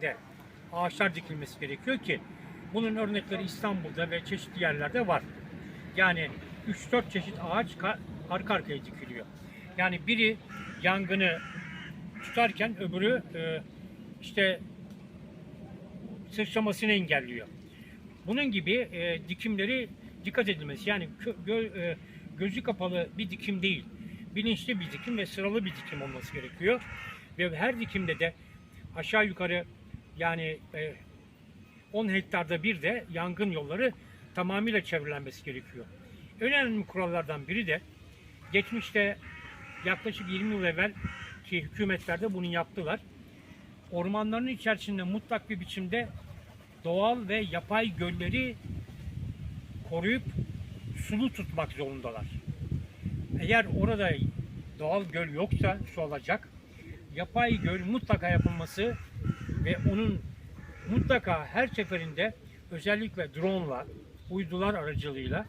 şeklinde ağaçlar dikilmesi gerekiyor ki bunun örnekleri İstanbul'da ve çeşitli yerlerde var. Yani 3-4 çeşit ağaç ka- arka arkaya dikiliyor. Yani biri yangını tutarken öbürü e, işte sıçramasını engelliyor. Bunun gibi e, dikimleri dikkat edilmesi. Yani gö- e, gözü kapalı bir dikim değil. Bilinçli bir dikim ve sıralı bir dikim olması gerekiyor. Ve her dikimde de aşağı yukarı yani e, 10 hektarda bir de yangın yolları tamamıyla çevrelenmesi gerekiyor. Önemli kurallardan biri de geçmişte yaklaşık 20 yıl evvel ki hükümetlerde bunu yaptılar. Ormanların içerisinde mutlak bir biçimde doğal ve yapay gölleri koruyup sulu tutmak zorundalar. Eğer orada doğal göl yoksa su alacak, yapay göl mutlaka yapılması ve onun mutlaka her seferinde özellikle drone'la, uydular aracılığıyla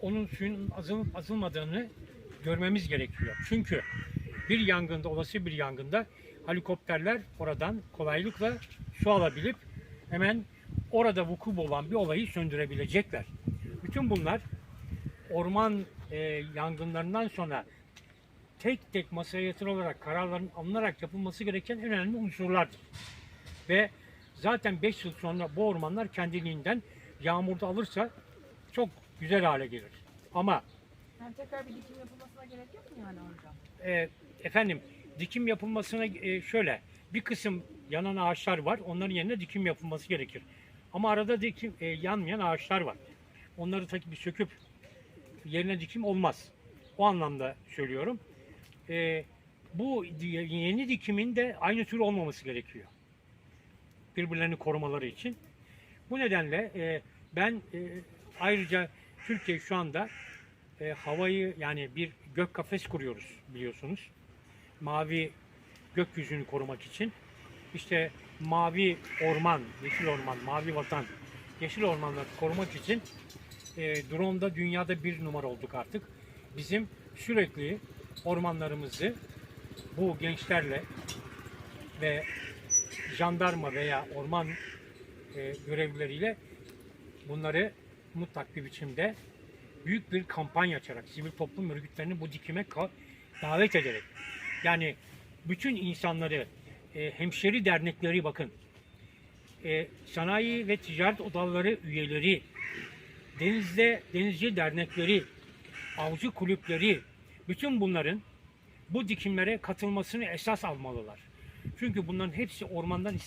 onun suyun azılıp azılmadığını görmemiz gerekiyor. Çünkü bir yangında, olası bir yangında helikopterler oradan kolaylıkla su alabilip hemen orada vuku bulan bir olayı söndürebilecekler. Bütün bunlar orman e, yangınlarından sonra tek tek masaya yatırılarak kararların alınarak yapılması gereken en önemli unsurlardır. Ve zaten 5 yıl sonra bu ormanlar kendiliğinden yağmurda alırsa çok güzel hale gelir. Ama Yani tekrar bir dikim yapılmasına gerek yok mu yani hocam? e, efendim dikim yapılmasına e, şöyle bir kısım yanan ağaçlar var. Onların yerine dikim yapılması gerekir. Ama arada dikim e, yanmayan ağaçlar var. Onları tabii bir söküp yerine dikim olmaz. O anlamda söylüyorum. E, bu yeni dikimin de aynı tür olmaması gerekiyor. Birbirlerini korumaları için. Bu nedenle e, ben e, ayrıca Türkiye şu anda e, havayı yani bir gök kafes kuruyoruz biliyorsunuz. Mavi gökyüzünü korumak için. İşte mavi orman, yeşil orman, mavi vatan, yeşil ormanları korumak için e, drone'da dünyada bir numara olduk artık. Bizim sürekli ormanlarımızı bu gençlerle ve jandarma veya orman e, görevlileriyle bunları mutlak bir biçimde büyük bir kampanya açarak sivil toplum örgütlerini bu dikime davet ederek yani bütün insanları e, hemşeri dernekleri bakın e, sanayi ve ticaret odaları üyeleri denizde denizci dernekleri avcı kulüpleri bütün bunların bu dikimlere katılmasını esas almalılar. Çünkü bunların hepsi ormandan